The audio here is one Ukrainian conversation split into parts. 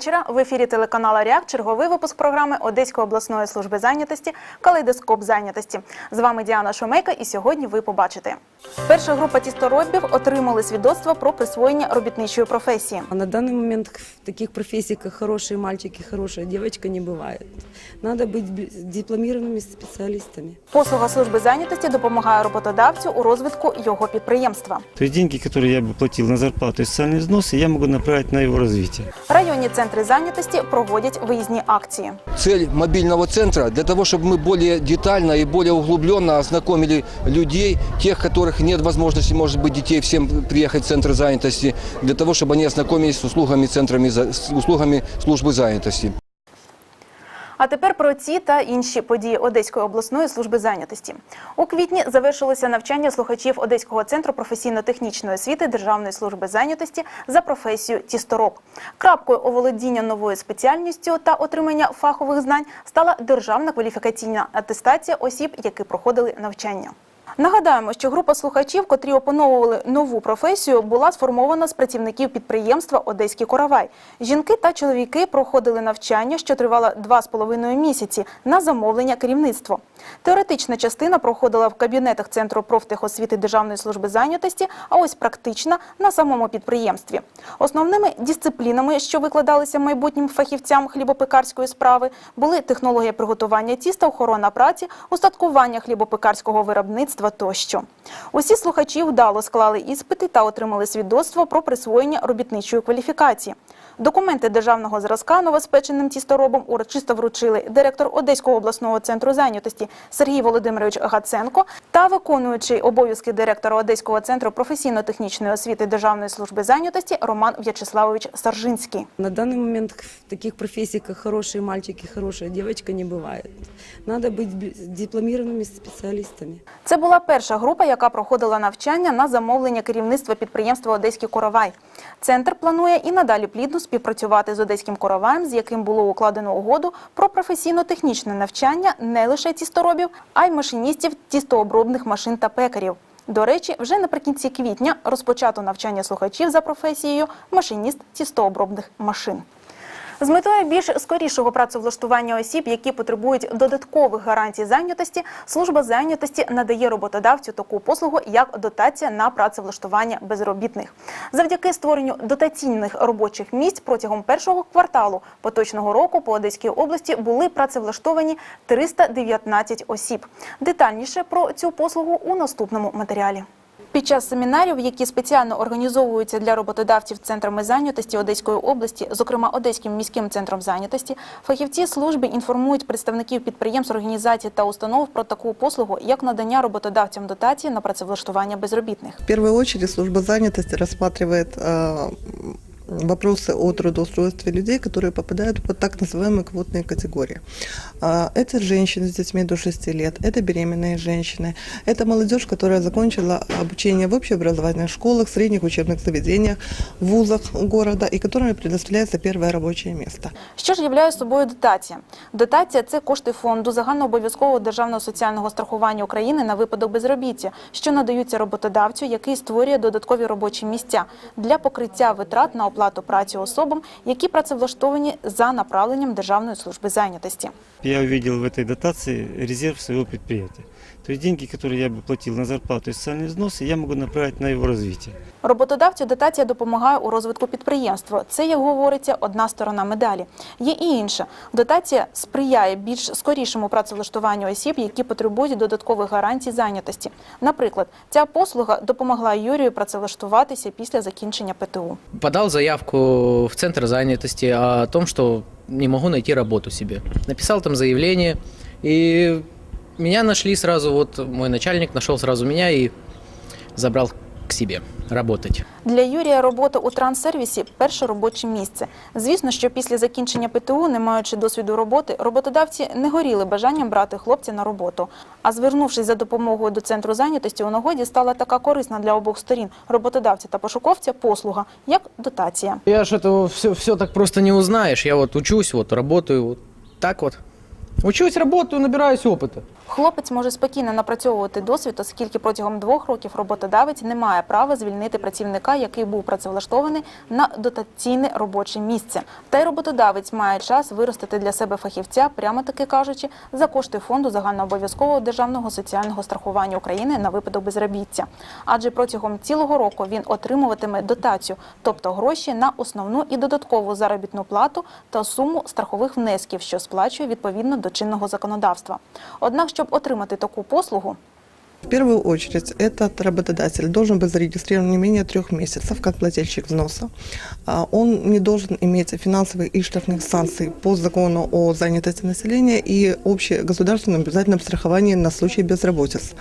вечора. В ефірі телеканала Ряк черговий випуск програми Одеської обласної служби зайнятості Калейдоскоп зайнятості. З вами Діана Шумейка, і сьогодні ви побачите. Перша група тісторобів отримали свідоцтво про присвоєння робітничої професії. А на данный момент в таких профессий, как хорошие мальчики, хорошая девочка, не бывает. Надо быть б- дипломированными специалистами. Послуга служби зайнятості допомагає роботодавцю у розвитку його підприємства. То есть деньги, которые я бы платил на зарплату и социальные взносы, я могу направить на его развитие. Районні центри зайнятості проводять виїзні акції. Цель мобильного центра для того, чтобы мы более детально и более углубленно ознакомили людей, тех, которых нет возможности, может быть, детей всем приехать в центр занятости, для того, чтобы они ознакомились с услугами, центрами, за- с услугами службы занятости. А тепер про ці та інші події Одеської обласної служби зайнятості. У квітні завершилося навчання слухачів Одеського центру професійно-технічної освіти Державної служби зайнятості за професію тістороб. Крапкою оволодіння новою спеціальністю та отримання фахових знань стала державна кваліфікаційна атестація осіб, які проходили навчання. Нагадаємо, що група слухачів, котрі опановували нову професію, була сформована з працівників підприємства Одеський коровай. Жінки та чоловіки проходили навчання, що тривало два з половиною місяці на замовлення керівництва. Теоретична частина проходила в кабінетах Центру профтехосвіти Державної служби зайнятості, а ось практична на самому підприємстві. Основними дисциплінами, що викладалися майбутнім фахівцям хлібопекарської справи, були технологія приготування тіста, охорона праці, устаткування хлібопекарського виробництва тощо. Усі слухачі вдало склали іспити та отримали свідоцтво про присвоєння робітничої кваліфікації. Документи державного зразка новоспеченим тісторобом урочисто вручили директор Одеського обласного центру зайнятості Сергій Володимирович Гаценко та виконуючий обов'язки директора Одеського центру професійно-технічної освіти Державної служби зайнятості Роман В'ячеславович Саржинський. На данный момент в таких профессий, как хорошие мальчики, хорошая девочка, не бывает. Надо быть б- дипломированными специалистами. Це була перша група, яка проходила навчання на замовлення керівництва підприємства Одеський коровай. Центр планує і надалі плідно співпрацювати з Одеським короваєм, з яким було укладено угоду про професійно-технічне навчання не лише тісторобів, а й машиністів тістообробних машин та пекарів. До речі, вже наприкінці квітня розпочато навчання слухачів за професією машиніст тістообробних машин. З метою більш скорішого працевлаштування осіб, які потребують додаткових гарантій зайнятості, служба зайнятості надає роботодавцю таку послугу, як дотація на працевлаштування безробітних. Завдяки створенню дотаційних робочих місць протягом першого кварталу поточного року по Одеській області були працевлаштовані 319 осіб. Детальніше про цю послугу у наступному матеріалі. Під час семінарів, які спеціально організовуються для роботодавців центрами зайнятості Одеської області, зокрема Одеським міським центром зайнятості, фахівці служби інформують представників підприємств, організацій та установ про таку послугу, як надання роботодавцям дотації на працевлаштування безробітних. В першу чергу служба зайнятості рассматривает э, вопросы о трудоустройстве людей, которые попадают под так называемые квотные категории. А, Это женщины с детьми до 6 лет, это беременные женщины, это молодежь, которая закончила обучение в общеобразовательных школах, средних учебных заведениях, вузах города и которым предоставляется первое рабочее место. Що ж являє собою дотація? Дотація це кошти фонду загальнообов'язкового державного соціального страхування України на випадок безробіття, що надаються роботодавцю, який створює додаткові робочі місця для покриття витрат на оплату праці особам, які працевлаштовані за направленням Державної служби зайнятості. Я увидел в цій дотації резерв свого предприятия. То есть деньги, которые я бы платил на зарплату и социальные взносы, я могу направить на его развитие. Роботодавцю дотація допомагає у розвитку підприємства. Це, як говориться, одна сторона медалі. Є і інша. Дотація сприяє більш скорішому працевлаштуванню осіб, які потребують додаткових гарантій зайнятості. Наприклад, ця послуга допомогла Юрію працевлаштуватися після закінчення ПТУ. Подал заявку в центр занятости о том, что не могу найти работу себе. Написал там заявление, и меня нашли сразу, вот мой начальник нашел сразу меня и забрал к себе работать. Для Юрія робота у транссервісі перше робоче місце. Звісно, що після закінчення ПТУ, не маючи досвіду роботи, роботодавці не горіли бажанням брати хлопця на роботу. А звернувшись за допомогою до центру зайнятості, у нагоді стала така корисна для обох сторін роботодавця та пошуковця послуга, як дотація. Я ж этого все, все так просто не узнаешь. Я вот учусь, вот работаю, вот так вот. Учусь, работаю, набираюсь опыта. Хлопець може спокійно напрацьовувати досвід, оскільки протягом двох років роботодавець не має права звільнити працівника, який був працевлаштований на дотаційне робоче місце. Та й роботодавець має час виростити для себе фахівця, прямо таки кажучи, за кошти фонду загальнообов'язкового державного соціального страхування України на випадок безробіття. Адже протягом цілого року він отримуватиме дотацію, тобто гроші на основну і додаткову заробітну плату та суму страхових внесків, що сплачує відповідно до чинного законодавства. Однак, щоб отримати таку послугу, В первую очередь, этот работодатель должен быть зарегистрирован не менее трех месяцев как плательщик взноса. А, Он не должен иметь финансовых и штрафных санкций по закону о занятости населения и общегосударственном обязательном страховании на случай безработицы.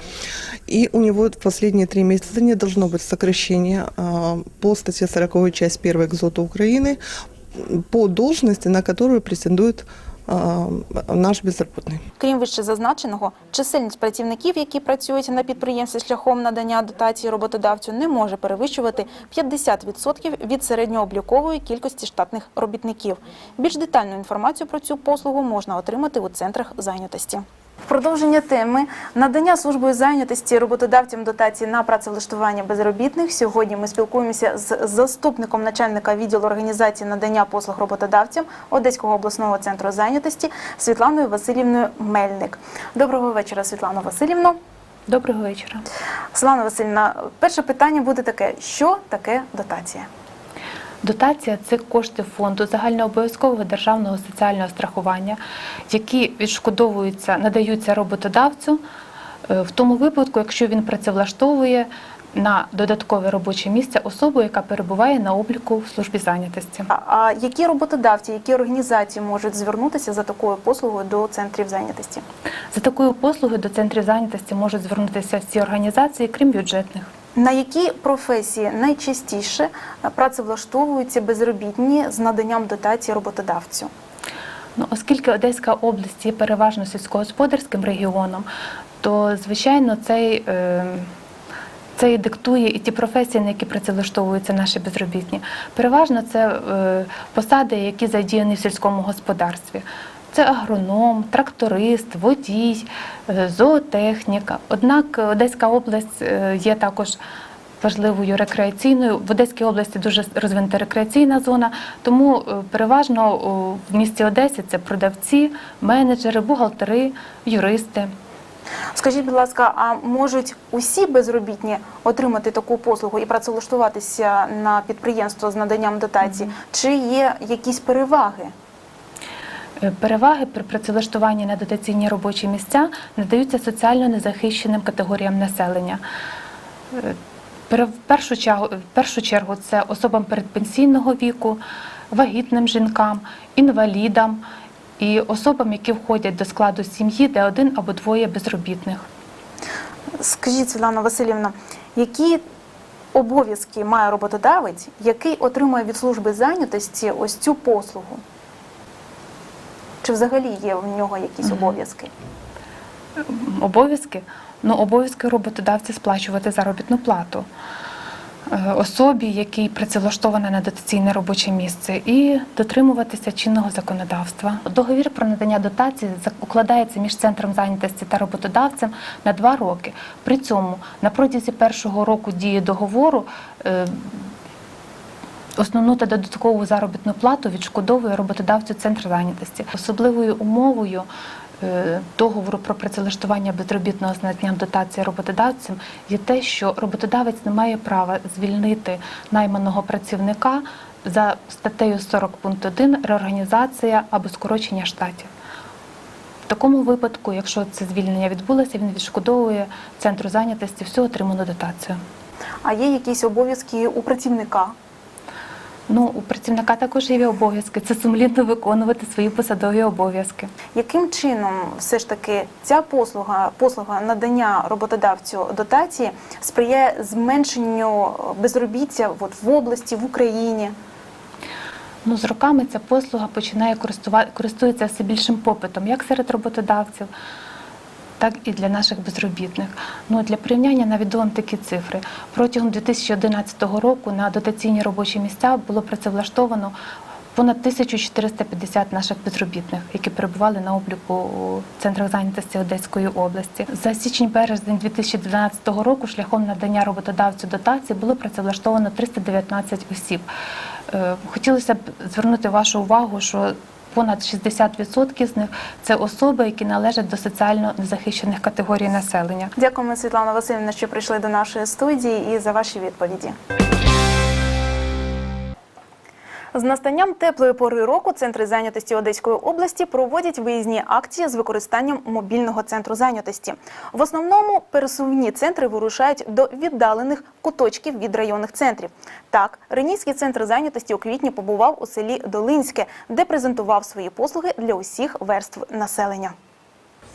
И у него в последние три месяца не должно быть сокращения а, по статье 40 часть 1 ГЗОТа Украины по должности, на которую претендует а, наш безробітний. Крім вище зазначеного, чисельність працівників, які працюють на підприємстві шляхом надання дотації роботодавцю, не може перевищувати 50% від середньооблікової кількості штатних робітників. Більш детальну інформацію про цю послугу можна отримати у центрах зайнятості. В продовження теми надання службою зайнятості роботодавцям дотації на працевлаштування безробітних. Сьогодні ми спілкуємося з заступником начальника відділу організації надання послуг роботодавцям Одеського обласного центру зайнятості Світланою Васильівною Мельник. Доброго вечора, Світлана Васильівно. Доброго вечора. Світлана Васильівна, перше питання буде таке: що таке дотація? Дотація це кошти фонду загальнообов'язкового державного соціального страхування, які відшкодовуються, надаються роботодавцю е, в тому випадку, якщо він працевлаштовує на додаткове робоче місце особу, яка перебуває на обліку в службі зайнятості. А, а які роботодавці, які організації можуть звернутися за такою послугою до центрів зайнятості? За такою послугою до центрів зайнятості можуть звернутися всі організації, крім бюджетних. На які професії найчастіше працевлаштовуються безробітні з наданням дотації роботодавцю? Ну, оскільки Одеська область є переважно сільськогосподарським регіоном, то звичайно цей, е, це і диктує і ті професії, на які працевлаштовуються наші безробітні. Переважно це е, посади, які задіяні в сільському господарстві. Це агроном, тракторист, водій, е, зоотехніка. Однак Одеська область е, є також важливою рекреаційною. В Одеській області дуже розвинута рекреаційна зона, тому е, переважно в місті Одесі це продавці, менеджери, бухгалтери, юристи. Скажіть, будь ласка, а можуть усі безробітні отримати таку послугу і працевлаштуватися на підприємство з наданням дотації? Чи є якісь переваги? Е, Переваги при працевлаштуванні на дотаційні робочі місця надаються соціально незахищеним категоріям населення. Е, В першу чергу, в першу чергу це особам передпенсійного віку, вагітним жінкам, інвалідам і особам, які входять до складу сім'ї, де один або двоє безробітних. Скажіть, Світлана Васильівна, які обов'язки має роботодавець, який отримує від служби зайнятості ось цю послугу? Чи взагалі є в нього якісь обов'язки? Обов'язки? Ну, обов'язки роботодавця сплачувати заробітну плату е, особі, який працевлаштована на дотаційне робоче місце, і дотримуватися чинного законодавства. Договір про надання дотації укладається між центром зайнятості та роботодавцем на два роки. При цьому на протязі першого року дії договору. Основну та додаткову заробітну плату відшкодовує роботодавцю центр зайнятості. Особливою умовою е, договору про працевлаштування безробітного з наданням дотації роботодавцям є те, що роботодавець не має права звільнити найманого працівника за статтею 40 пункт 1 реорганізація або скорочення штатів. В такому випадку, якщо це звільнення відбулося, він відшкодовує центру зайнятості всю отриману дотацію. А є якісь обов'язки у працівника? Ну, у працівника також є обов'язки. Це сумлінно виконувати свої посадові обов'язки. Яким чином все ж таки ця послуга, послуга надання роботодавцю дотації сприяє зменшенню безробіття от, в області, в Україні? Ну, з роками ця послуга починає користува... користується все більшим попитом, як серед роботодавців, так і для наших безробітних. Ну, для порівняння наведу вам такі цифри. Протягом 2011 року на дотаційні робочі місця було працевлаштовано понад 1450 наших безробітних, які перебували на обліку у центрах зайнятості Одеської області. За січень-березень 2012 року шляхом надання роботодавцю дотації було працевлаштовано 319 осіб. Е, Хотілося б звернути вашу увагу, що понад 60% з них це особи, які належать до соціально незахищених категорій населення. Дякуємо, Світлана Васильівна, що прийшли до нашої студії і за ваші відповіді. З настанням теплої пори року центри зайнятості Одеської області проводять виїзні акції з використанням мобільного центру зайнятості. В основному пересувні центри вирушають до віддалених куточків від районних центрів. Так, Ренійський центр зайнятості у квітні побував у селі Долинське, де презентував свої послуги для усіх верств населення.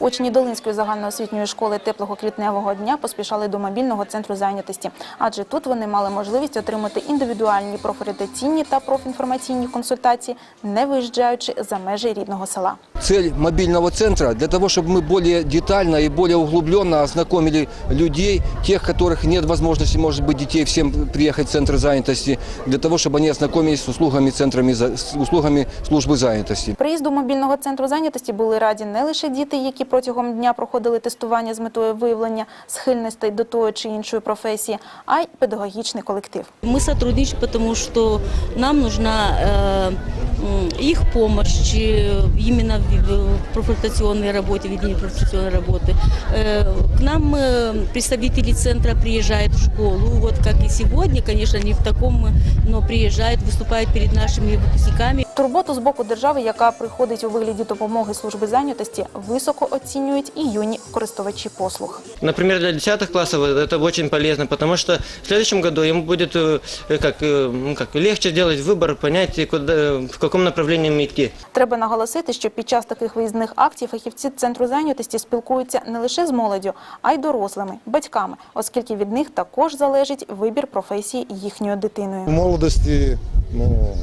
Учні Долинської загальноосвітньої школи теплого квітневого дня поспішали до мобільного центру зайнятості, адже тут вони мали можливість отримати індивідуальні профорієнтаційні та профінформаційні консультації, не виїжджаючи за межі рідного села. Цель мобильного центра для того, чтобы мы более детально и более углубленно ознакомили людей, тех, которых нет возможности, может быть, детей всем приехать в центр занятости, для того, чтобы они ознакомились с услугами, центрами, за- с услугами службы занятости. Приїзду мобільного центру зайнятості були раді не лише діти, які протягом дня проходили тестування з метою виявлення схильностей до тої чи іншої професії, а й педагогічний колектив. Мы сотрудничаем, потому что нам нужна э, м, их помощь э, именно в в профориентационной работе, ведении профориентационной работы. Э, К нам э, представители центра приезжают в школу, вот как и сегодня, конечно, не в таком, но приезжают, выступают перед нашими выпускниками. Турботу з боку держави, яка приходить у вигляді допомоги служби зайнятості, високо оцінюють і юні користувачі послуг. Например, для 10 классов это очень полезно, потому что в следующем году ему будет э, как, э, ну, как, легче сделать выбор, понять, куда, в каком направлении им идти. Треба наголосити, що під час таких виїзних акцій фахівці центру зайнятості спілкуються не лише з молоддю, а й дорослими, батьками, оскільки від них також залежить вибір професії їхньою дитиною. В молодости ну,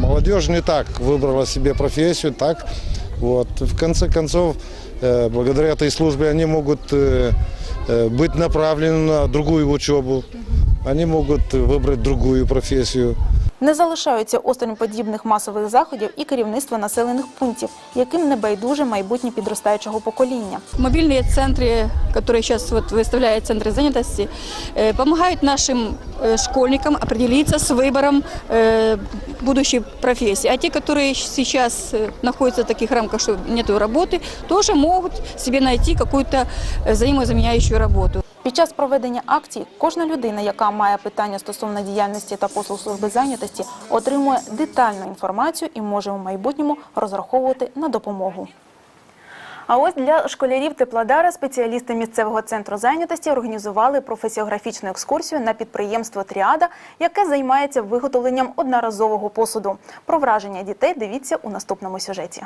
молодежь не так выбрала себе профессию, так вот. В конце концов, э, благодаря этой службе они могут э, э, быть направлены на другую учебу, они могут выбрать другую профессию. Не залишаються осторонь подібних масових заходів і керівництво населених пунктів, яким не байдуже майбутнє підростаючого покоління. Мобильные центры, которые сейчас вот выставляют центры занятости, э, помогают нашим э, школьникам определиться с выбором э, будущей профессии. А те, которые сейчас э, находятся в таких рамках, что нет работы, тоже могут себе найти какую-то э, взаимозаменяющую работу. Під час проведення акцій кожна людина, яка має питання стосовно діяльності та послуг служби зайнятості, отримує детальну інформацію і може у майбутньому розраховувати на допомогу. А ось для школярів Теплодара спеціалісти місцевого центру зайнятості організували професіографічну екскурсію на підприємство Тріада, яке займається виготовленням одноразового посуду. Про враження дітей дивіться у наступному сюжеті.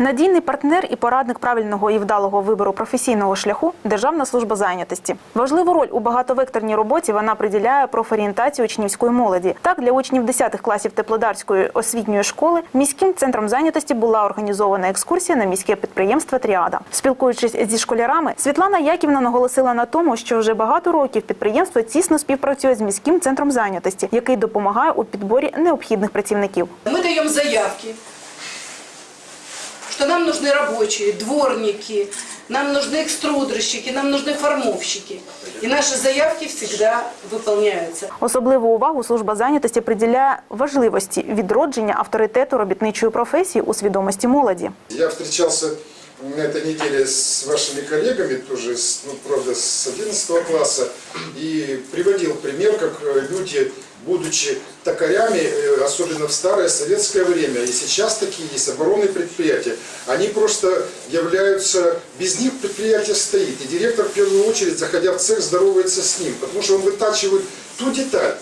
Надійний партнер і порадник правильного і вдалого вибору професійного шляху Державна служба зайнятості. Важливу роль у багатовекторній роботі вона приділяє профорієнтації учнівської молоді. Так, для учнів 10 класів Теплодарської освітньої школи міським центром зайнятості була організована екскурсія на міське підприємство Тріада. Спілкуючись зі школярами, Світлана Яківна наголосила на тому, що вже багато років підприємство тісно співпрацює з міським центром зайнятості, який допомагає у підборі необхідних працівників. Мы даем заявки, что нам нужны рабочие, дворники, нам нужны экструдерщики, нам нужны формовщики. И наши заявки всегда выполняются. Особливу увагу служба зайнятості приділяє важливості відродження авторитету робітничої професії у свідомості молоді. Я встречался на этой неделе с вашими коллегами, тоже, с, ну, правда, с 11 класса, и приводил пример, как э, люди, будучи токарями, э, особенно в старое советское время, и сейчас такие есть оборонные предприятия, они просто являются, без них предприятие стоит, и директор в первую очередь, заходя в цех, здоровается с ним, потому что он вытачивает ту деталь,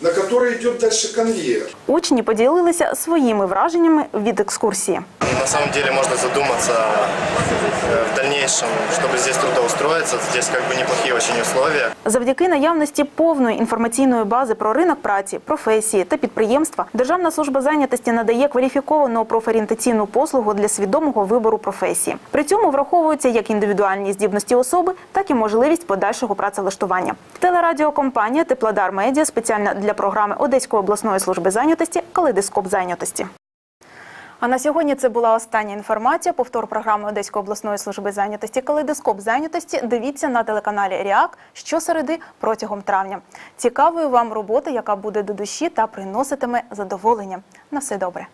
на которой идет дальше конвейер. Учні поділилися своїми враженнями від екскурсії. На самом деле можно задуматься э, в дальнейшем, чтобы здесь трудоустроиться. Здесь как бы неплохие очень условия. Завдяки наявності повної інформаційної бази про ринок праці, професії та підприємства, Державна служба зайнятості надає кваліфіковану профорієнтаційну послугу для свідомого вибору професії. При цьому враховуються як індивідуальні здібності особи, так і можливість подальшого працевлаштування. Телерадіокомпанія Теплодар Медіа спеціально для програми Одеської обласної служби зайнятості Калейдоскоп зайнятості. А на сьогодні це була остання інформація. Повтор програми Одеської обласної служби зайнятості Калейдоскоп зайнятості. Дивіться на телеканалі Ріак щосереди протягом травня. Цікавою вам робота, яка буде до душі та приноситиме задоволення. На все добре.